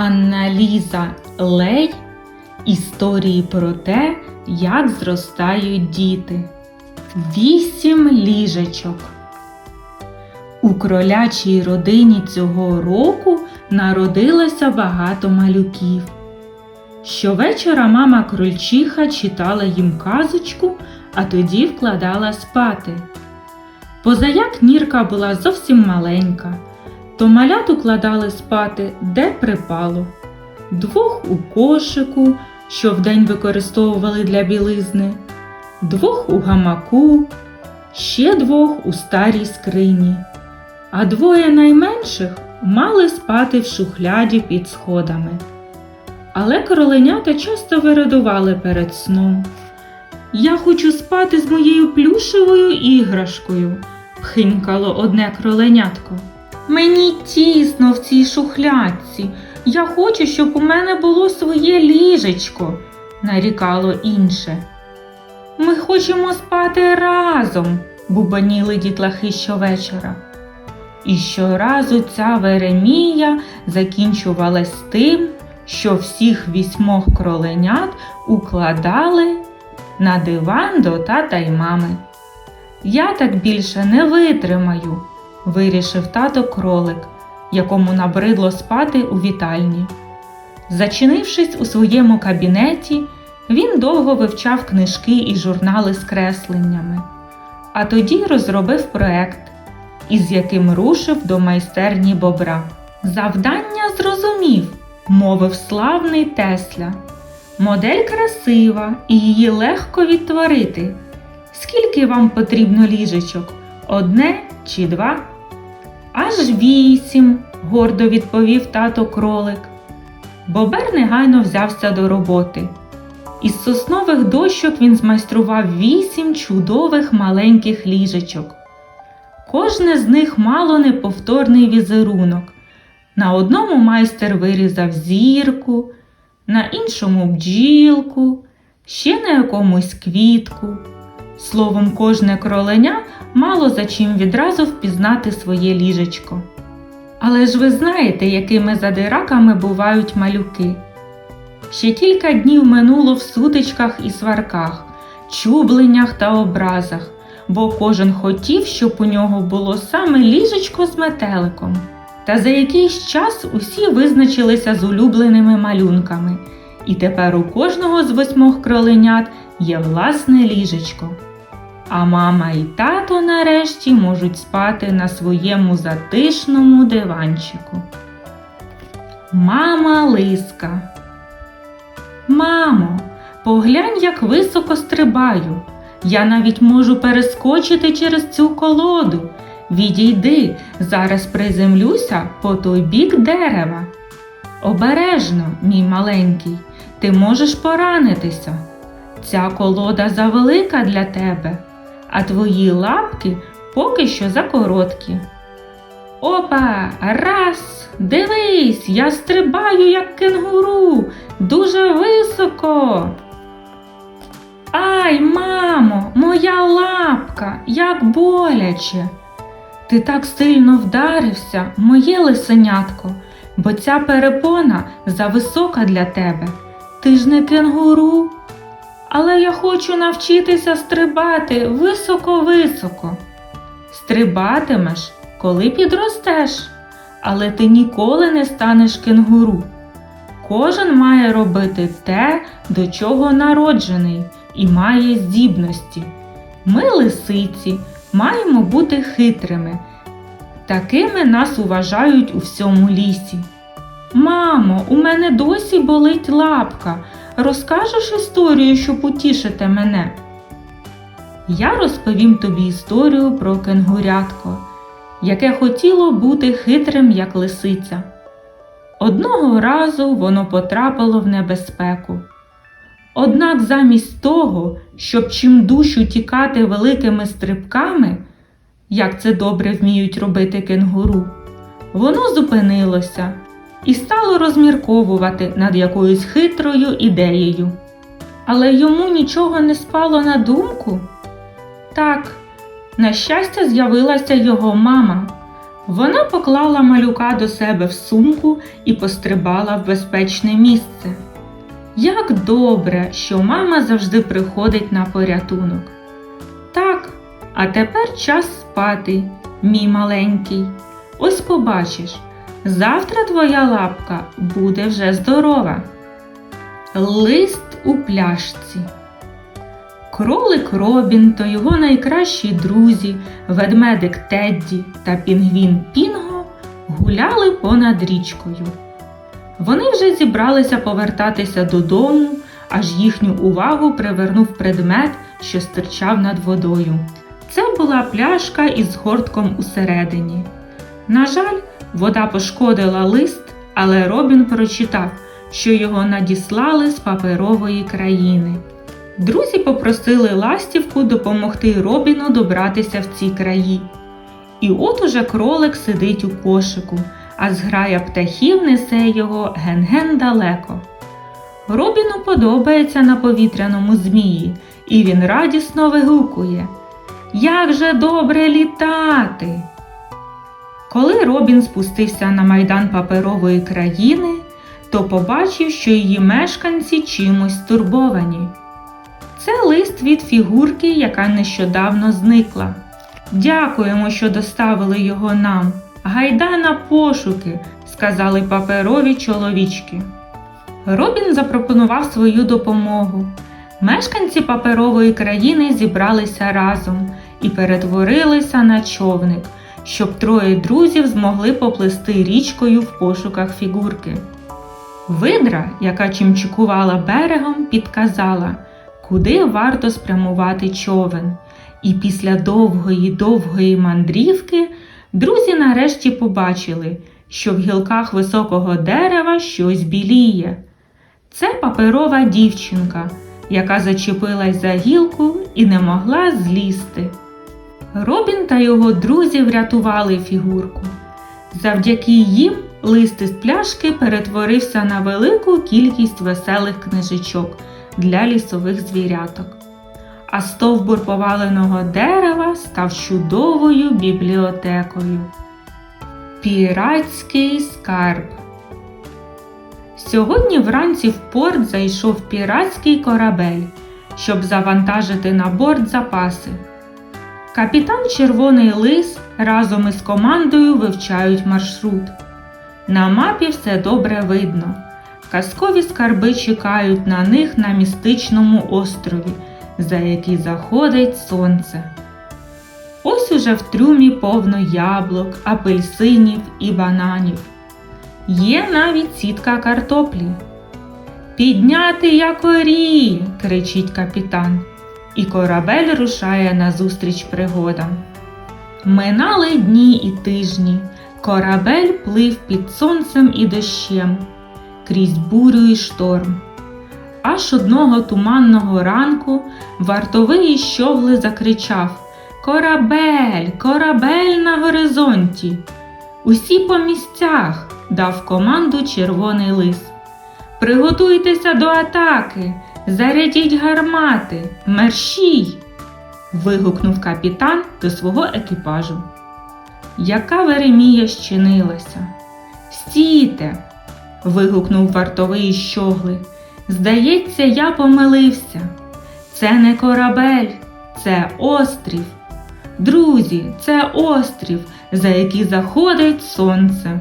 Анна-Ліза Лей Історії про те, як зростають діти. Вісім ліжечок. У кролячій родині цього року народилося багато малюків. Щовечора мама крольчиха читала їм казочку, а тоді вкладала спати. Позаяк Нірка була зовсім маленька, то малят укладали спати де припало. Двох у кошику, що вдень використовували для білизни, двох у гамаку, ще двох у старій скрині, а двоє найменших мали спати в шухляді під сходами. Але кроленята часто вирадували перед сном. Я хочу спати з моєю плюшевою іграшкою, пхинькало одне кроленятко. Мені тісно в цій шухлядці. Я хочу, щоб у мене було своє ліжечко, нарікало інше. Ми хочемо спати разом, бубаніли дітлахи щовечора. І щоразу ця Веремія закінчувалась тим, що всіх вісьмох кроленят укладали на диван до тата й мами. Я так більше не витримаю, вирішив тато кролик, якому набридло спати у вітальні. Зачинившись у своєму кабінеті, він довго вивчав книжки і журнали з кресленнями, а тоді розробив проект, із яким рушив до майстерні бобра. Завдання зрозумів, мовив славний Тесля. Модель красива і її легко відтворити. Скільки вам потрібно ліжечок? Одне чи два? Аж вісім, гордо відповів тато кролик. Бобер негайно взявся до роботи. Із соснових дощок він змайстрував вісім чудових маленьких ліжечок. Кожне з них мало неповторний візерунок. На одному майстер вирізав зірку, на іншому бджілку, ще на якомусь квітку. Словом, кожне кроленя мало за чим відразу впізнати своє ліжечко. Але ж ви знаєте, якими задираками бувають малюки. Ще кілька днів минуло в сутичках і сварках, чубленнях та образах, бо кожен хотів, щоб у нього було саме ліжечко з метеликом. Та за якийсь час усі визначилися з улюбленими малюнками, і тепер у кожного з восьмох кроленят є власне ліжечко. А мама і тато нарешті можуть спати на своєму затишному диванчику. Мама лиска. Мамо, поглянь, як високо стрибаю. Я навіть можу перескочити через цю колоду. Відійди, зараз приземлюся по той бік дерева. Обережно, мій маленький, ти можеш поранитися. Ця колода завелика для тебе, а твої лапки поки що закороткі. Опа, раз, дивись, я стрибаю, як кенгуру, дуже високо. Ай, мамо, моя лапка, як боляче. Ти так сильно вдарився, моє лисенятко, бо ця перепона зависока для тебе. Ти ж не кенгуру. Але я хочу навчитися стрибати високо-високо. Стрибатимеш, коли підростеш, але ти ніколи не станеш кенгуру. Кожен має робити те, до чого народжений, і має здібності. Ми, лисиці, маємо бути хитрими. Такими нас уважають у всьому лісі. Мамо, у мене досі болить лапка. Розкажеш історію, щоб утішити мене? Я розповім тобі історію про кенгурятко, яке хотіло бути хитрим, як лисиця. Одного разу воно потрапило в небезпеку. Однак замість того, щоб чим душу тікати великими стрибками, як це добре вміють робити кенгуру, воно зупинилося і стало розмірковувати над якоюсь хитрою ідеєю. Але йому нічого не спало на думку. Так, на щастя, з'явилася його мама. Вона поклала малюка до себе в сумку і пострибала в безпечне місце. Як добре, що мама завжди приходить на порятунок. Так, а тепер час спати, мій маленький. Ось побачиш, завтра твоя лапка буде вже здорова. Лист у пляшці. Кролик Робін та його найкращі друзі, ведмедик Тедді та пінгвін Пінго гуляли понад річкою. Вони вже зібралися повертатися додому, аж їхню увагу привернув предмет, що стирчав над водою. Це була пляшка із гортком усередині. На жаль, вода пошкодила лист, але Робін прочитав, що його надіслали з паперової країни. Друзі попросили ластівку допомогти Робіну добратися в ці краї. І от уже кролик сидить у кошику, а зграя птахів несе його ген-ген далеко. Робіну подобається на повітряному змії, і він радісно вигукує Як же добре літати! Коли Робін спустився на майдан паперової країни, то побачив, що її мешканці чимось стурбовані. Це лист від фігурки, яка нещодавно зникла. Дякуємо, що доставили його нам. Гайда на пошуки, сказали паперові чоловічки. Робін запропонував свою допомогу. Мешканці паперової країни зібралися разом і перетворилися на човник, щоб троє друзів змогли поплисти річкою в пошуках фігурки. Видра, яка чимчикувала берегом, підказала, куди варто спрямувати човен. І після довгої довгої мандрівки друзі нарешті побачили, що в гілках високого дерева щось біліє. Це паперова дівчинка, яка зачепилась за гілку і не могла злізти. Робін та його друзі врятували фігурку. Завдяки їм лист із пляшки перетворився на велику кількість веселих книжечок для лісових звіряток. А стовбур поваленого дерева став чудовою бібліотекою. Піратський скарб. Сьогодні вранці в порт зайшов піратський корабель, щоб завантажити на борт запаси. Капітан Червоний Лис разом із командою вивчають маршрут. На мапі все добре видно. Казкові скарби чекають на них на містичному острові, за який заходить сонце. Ось уже в трюмі повно яблук, апельсинів і бананів. Є навіть сітка картоплі. Підняти якорі, кричить капітан, і корабель рушає назустріч пригодам. Минали дні і тижні, корабель плив під сонцем і дощем, крізь бурю і шторм. Аж одного туманного ранку вартовий щогли закричав Корабель, корабель на горизонті. Усі по місцях дав команду червоний лис. Приготуйтеся до атаки, зарядіть гармати, мерщій. вигукнув капітан до свого екіпажу. Яка Веремія щинилася? Стійте. вигукнув вартовий щогли. Здається, я помилився. Це не корабель, це острів. Друзі, це острів, за який заходить сонце.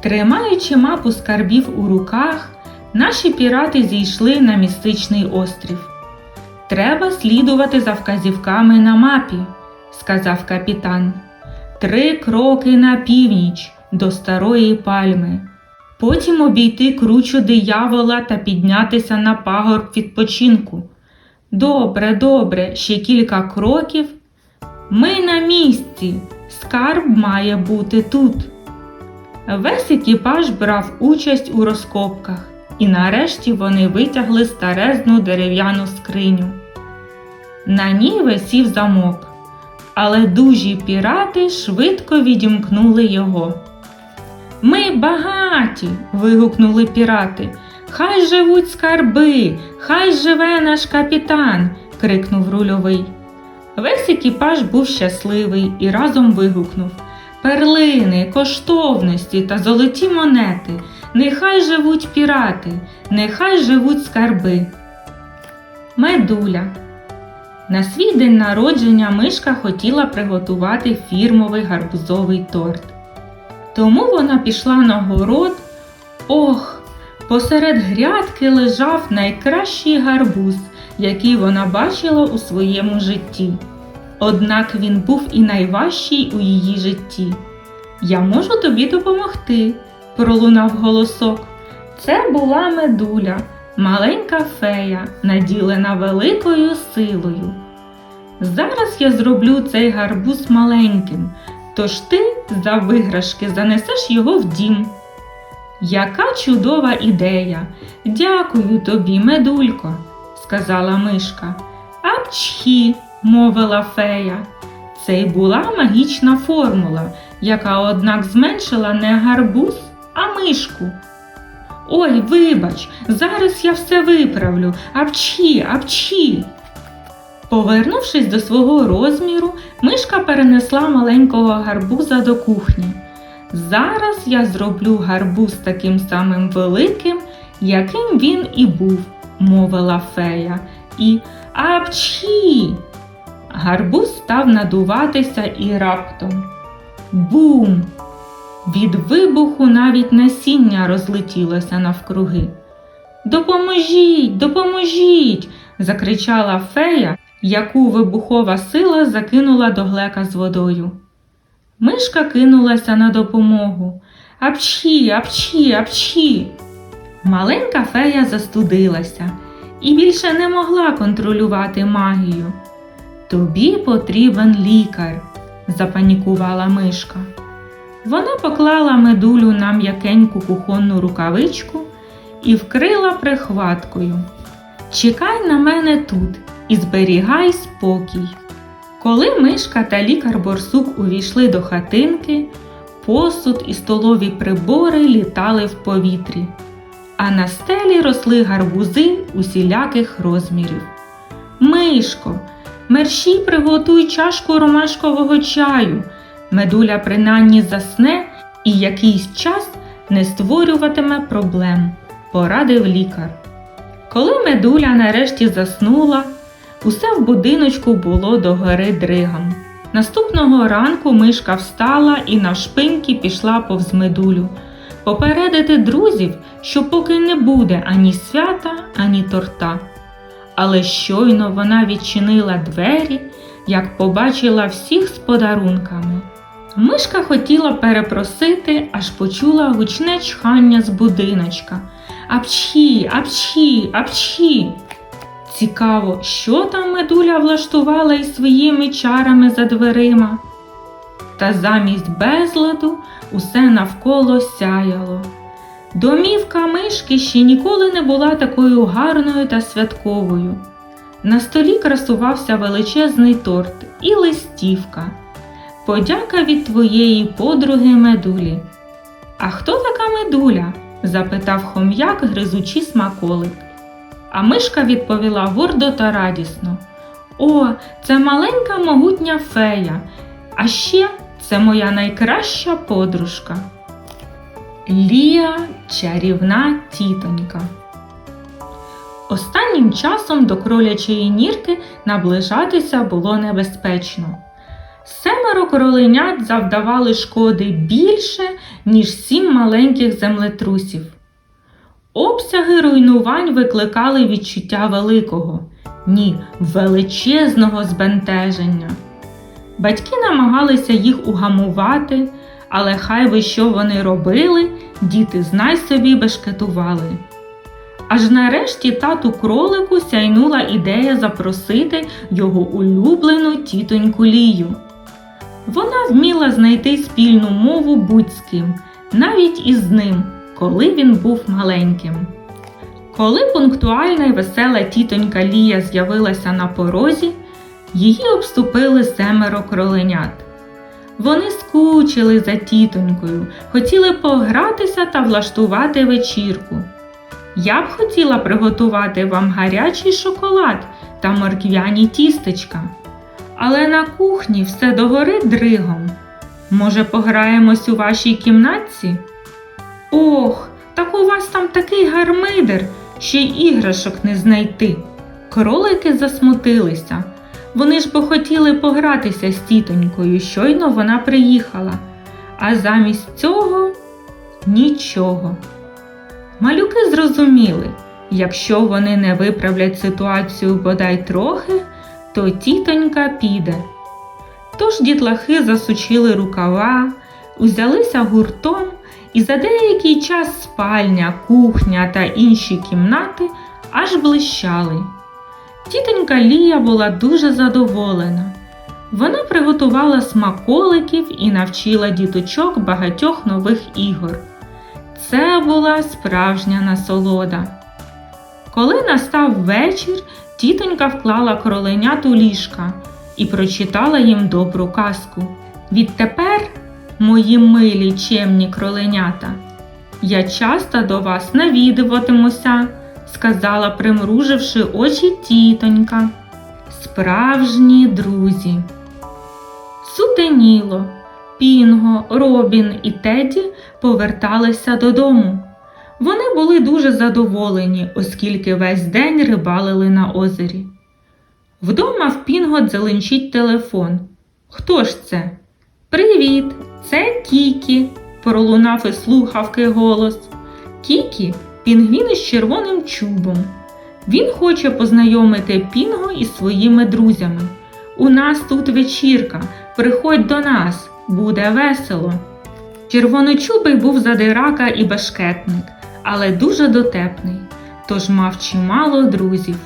Тримаючи мапу скарбів у руках, наші пірати зійшли на містичний острів. Треба слідувати за вказівками на мапі, сказав капітан. Три кроки на північ до старої пальми. Потім обійти кручу диявола та піднятися на пагорб відпочинку. Добре, добре, ще кілька кроків. Ми на місці. Скарб має бути тут. Весь екіпаж брав участь у розкопках, і нарешті вони витягли старезну дерев'яну скриню. На ній висів замок, але дужі пірати швидко відімкнули його. Ми багаті. вигукнули пірати. Хай живуть скарби, хай живе наш капітан. крикнув рульовий. Весь екіпаж був щасливий і разом вигукнув перлини, коштовності та золоті монети. Нехай живуть пірати, нехай живуть скарби. Медуля. На свій день народження мишка хотіла приготувати фірмовий гарбузовий торт. Тому вона пішла на город. Ох, посеред грядки лежав найкращий гарбуз, який вона бачила у своєму житті. Однак він був і найважчий у її житті. Я можу тобі допомогти, пролунав голосок. Це була медуля, маленька фея, наділена великою силою. Зараз я зроблю цей гарбуз маленьким, тож ти за виграшки занесеш його в дім. Яка чудова ідея! Дякую тобі, медулько, сказала мишка. Апчхі, мовила фея. Це й була магічна формула, яка, однак, зменшила не гарбуз, а мишку. Ой, вибач, зараз я все виправлю. Апчхі, апчхі. Повернувшись до свого розміру, мишка перенесла маленького гарбуза до кухні. Зараз я зроблю гарбуз таким самим великим, яким він і був, мовила фея. І апчхі! Гарбуз став надуватися і раптом. Бум! Від вибуху навіть насіння розлетілося навкруги. Допоможіть, допоможіть! закричала фея, яку вибухова сила закинула до глека з водою. Мишка кинулася на допомогу. Апчхі, апчхі, апчхі. Маленька фея застудилася і більше не могла контролювати магію. Тобі потрібен лікар, запанікувала мишка. Вона поклала медулю на м'якеньку кухонну рукавичку і вкрила прихваткою. Чекай на мене тут і зберігай спокій. Коли мишка та лікар борсук увійшли до хатинки, посуд і столові прибори літали в повітрі, а на стелі росли гарбузи усіляких розмірів. Мишко, мерщій приготуй чашку ромашкового чаю. Медуля принаймні засне і якийсь час не створюватиме проблем, порадив лікар. Коли медуля нарешті заснула, усе в будиночку було догори дригом. Наступного ранку мишка встала і навшпиньки пішла повз медулю, попередити друзів, що поки не буде ані свята, ані торта. Але щойно вона відчинила двері, як побачила всіх з подарунками. Мишка хотіла перепросити, аж почула гучне чхання з будиночка. Апчхі, апчхі, апчхі. Цікаво, що там медуля влаштувала із своїми чарами за дверима. Та замість безладу усе навколо сяяло. Домівка мишки ще ніколи не була такою гарною та святковою. На столі красувався величезний торт і листівка. Подяка від твоєї подруги медулі. А хто така медуля? запитав хом'як, гризучи смаколик. А мишка відповіла гордо та радісно. О, це маленька могутня фея, а ще це моя найкраща подружка. Лія чарівна тітонька. Останнім часом до кролячої нірки наближатися було небезпечно. Семеро кроленят завдавали шкоди більше, ніж сім маленьких землетрусів. Обсяги руйнувань викликали відчуття великого, ні, величезного збентеження. Батьки намагалися їх угамувати, але хай би що вони робили, діти знай собі бешкетували. Аж нарешті тату кролику сяйнула ідея запросити його улюблену тітоньку Лію. Вона вміла знайти спільну мову будь з ким, навіть із ним, коли він був маленьким. Коли пунктуальна й весела тітонька Лія з'явилася на порозі, її обступили семеро кроленят. Вони скучили за тітонькою, хотіли погратися та влаштувати вечірку. Я б хотіла приготувати вам гарячий шоколад та морквяні тістечка. Але на кухні все догори дригом. Може, пограємось у вашій кімнатці? Ох, так у вас там такий гармидер, що й іграшок не знайти. Кролики засмутилися. Вони ж бо хотіли погратися з тітонькою, щойно вона приїхала. А замість цього нічого. Малюки зрозуміли, якщо вони не виправлять ситуацію бодай трохи, то тітонька піде. Тож дітлахи засучили рукава, узялися гуртом, і за деякий час спальня, кухня та інші кімнати аж блищали. Тітонька Лія була дуже задоволена. Вона приготувала смаколиків і навчила діточок багатьох нових ігор. Це була справжня насолода. Коли настав вечір, тітонька вклала кроленят у ліжка і прочитала їм добру казку. Відтепер, мої милі чемні кроленята, я часто до вас навідуватимуся, сказала, примруживши очі тітонька. Справжні друзі. Сутеніло. Пінго, Робін і Теді поверталися додому. Вони були дуже задоволені, оскільки весь день рибалили на озері. Вдома в Пінго дзеленчить телефон. Хто ж це? Привіт, це Кікі, пролунав із слухавки голос. Кікі пінгвін із червоним чубом. Він хоче познайомити Пінго із своїми друзями. У нас тут вечірка, приходь до нас, буде весело. Червоночубий був задирака і башкетник, але дуже дотепний, тож мав чимало друзів.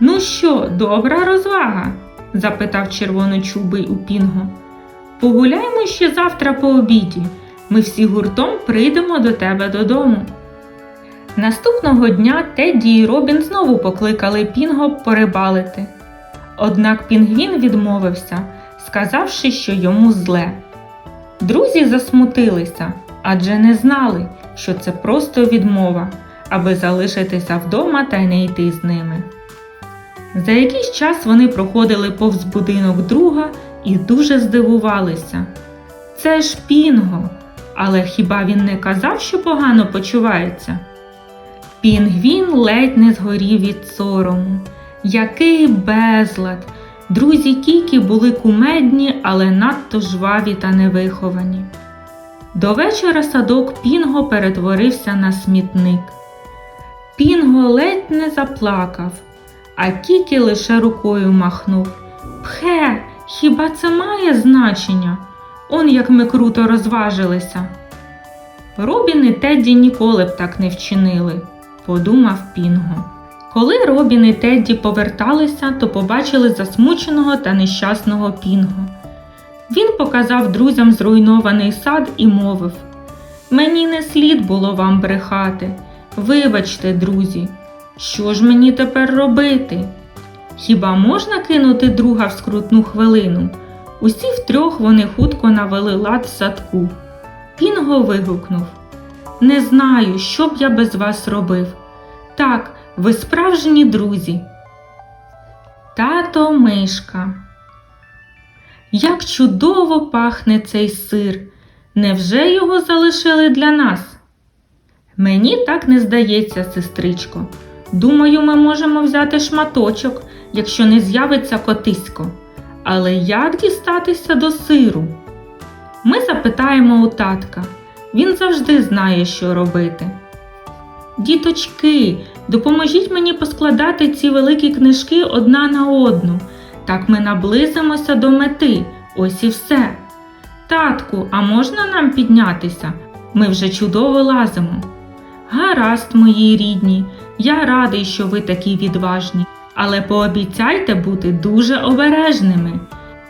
Ну що, добра розвага? запитав червоночубий у Пінго. Погуляймо ще завтра по обіді. Ми всі гуртом прийдемо до тебе додому. Наступного дня Тедді і Робін знову покликали Пінго порибалити. Однак Пінгвін відмовився, сказавши, що йому зле. Друзі засмутилися, адже не знали, що це просто відмова, аби залишитися вдома та не йти з ними. За якийсь час вони проходили повз будинок друга і дуже здивувалися. Це ж Пінго, але хіба він не казав, що погано почувається? Пінгвін ледь не згорів від сорому. Який безлад! Друзі Кікі були кумедні, але надто жваві та невиховані. До вечора садок Пінго перетворився на смітник. Пінго ледь не заплакав, а Кікі лише рукою махнув. Пхе, хіба це має значення? Он як ми круто розважилися. Робін і Тедді ніколи б так не вчинили, подумав Пінго. Коли Робін і Тедді поверталися, то побачили засмученого та нещасного Пінго. Він показав друзям зруйнований сад і мовив Мені не слід було вам брехати. Вибачте, друзі, що ж мені тепер робити? Хіба можна кинути друга в скрутну хвилину? Усі втрьох вони хутко навели лад в садку. Пінго вигукнув Не знаю, що б я без вас робив. Так, ви справжні друзі. Тато мишка. Як чудово пахне цей сир. Невже його залишили для нас? Мені так не здається, сестричко. Думаю, ми можемо взяти шматочок, якщо не з'явиться котисько. Але як дістатися до сиру? Ми запитаємо у татка. Він завжди знає, що робити. Діточки, допоможіть мені поскладати ці великі книжки одна на одну. Так ми наблизимося до мети. Ось і все. Татку, а можна нам піднятися? Ми вже чудово лазимо. Гаразд, мої рідні, я радий, що ви такі відважні, але пообіцяйте бути дуже обережними.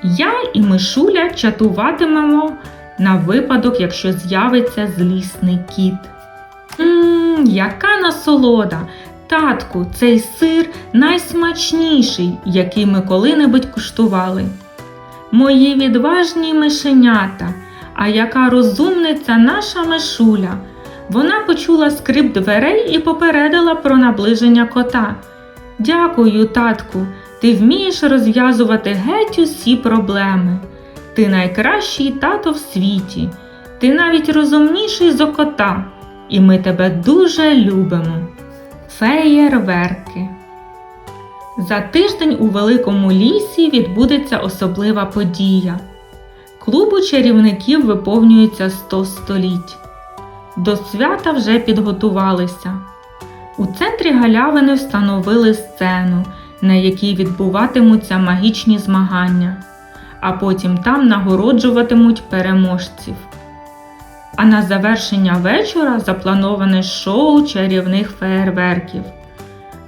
Я і Мишуля чатуватимемо на випадок, якщо з'явиться злісний кіт. Ммм, яка насолода! Татку, цей сир найсмачніший, який ми коли-небудь куштували. Мої відважні мишенята, а яка розумниця наша мишуля. Вона почула скрип дверей і попередила про наближення кота. Дякую, татку, ти вмієш розв'язувати геть усі проблеми. Ти найкращий тато в світі, ти навіть розумніший за кота, і ми тебе дуже любимо. Феєрверки. За тиждень у великому лісі відбудеться особлива подія. Клубу чарівників виповнюється 100 століть. До свята вже підготувалися. У центрі галявини встановили сцену, на якій відбуватимуться магічні змагання, а потім там нагороджуватимуть переможців. А на завершення вечора заплановане шоу чарівних феєрверків.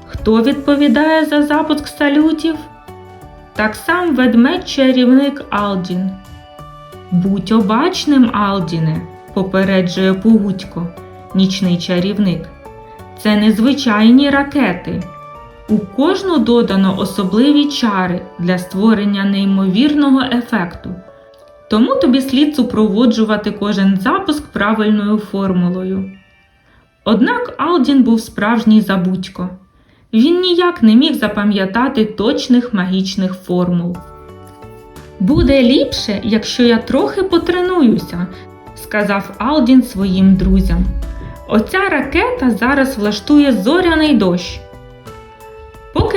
Хто відповідає за запуск салютів? Так сам ведмедь-чарівник Алдін. Будь обачним, Алдіне, попереджує Пугутько, нічний чарівник. Це незвичайні ракети. У кожну додано особливі чари для створення неймовірного ефекту. Тому тобі слід супроводжувати кожен запуск правильною формулою. Однак Алдін був справжній забудько. Він ніяк не міг запам'ятати точних магічних формул. Буде ліпше, якщо я трохи потренуюся, сказав Алдін своїм друзям. Оця ракета зараз влаштує зоряний дощ.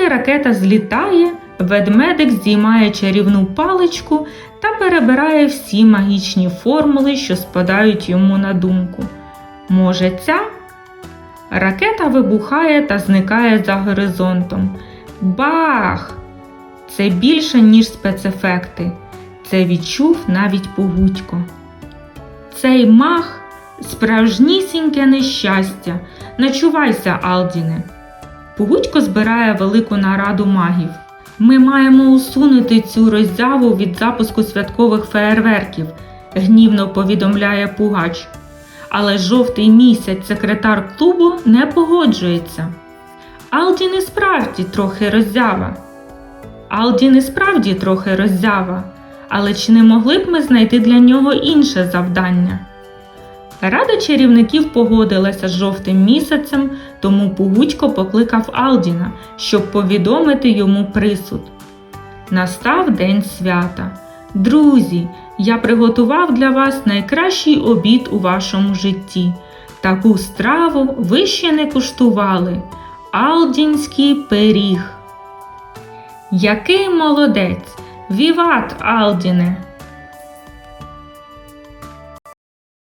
Поки ракета злітає, ведмедик здіймає чарівну паличку та перебирає всі магічні формули, що спадають йому на думку. Може, ця? Ракета вибухає та зникає за горизонтом. Бах! Це більше, ніж спецефекти. Це відчув навіть Пугутько. Цей мах справжнісіньке нещастя. Начувайся, Алдіне. Пугутько збирає велику нараду магів. Ми маємо усунути цю роззяву від запуску святкових феєрверків, гнівно повідомляє Пугач. Але жовтий місяць секретар клубу не погоджується. Алдін і справді трохи роззява. Алдін і справді трохи роззява, але чи не могли б ми знайти для нього інше завдання? Рада чарівників погодилася з жовтим місяцем, тому Пугутько покликав Алдіна, щоб повідомити йому присуд. Настав день свята. Друзі, я приготував для вас найкращий обід у вашому житті. Таку страву ви ще не куштували. Алдінський пиріг. Який молодець! Віват, Алдіне!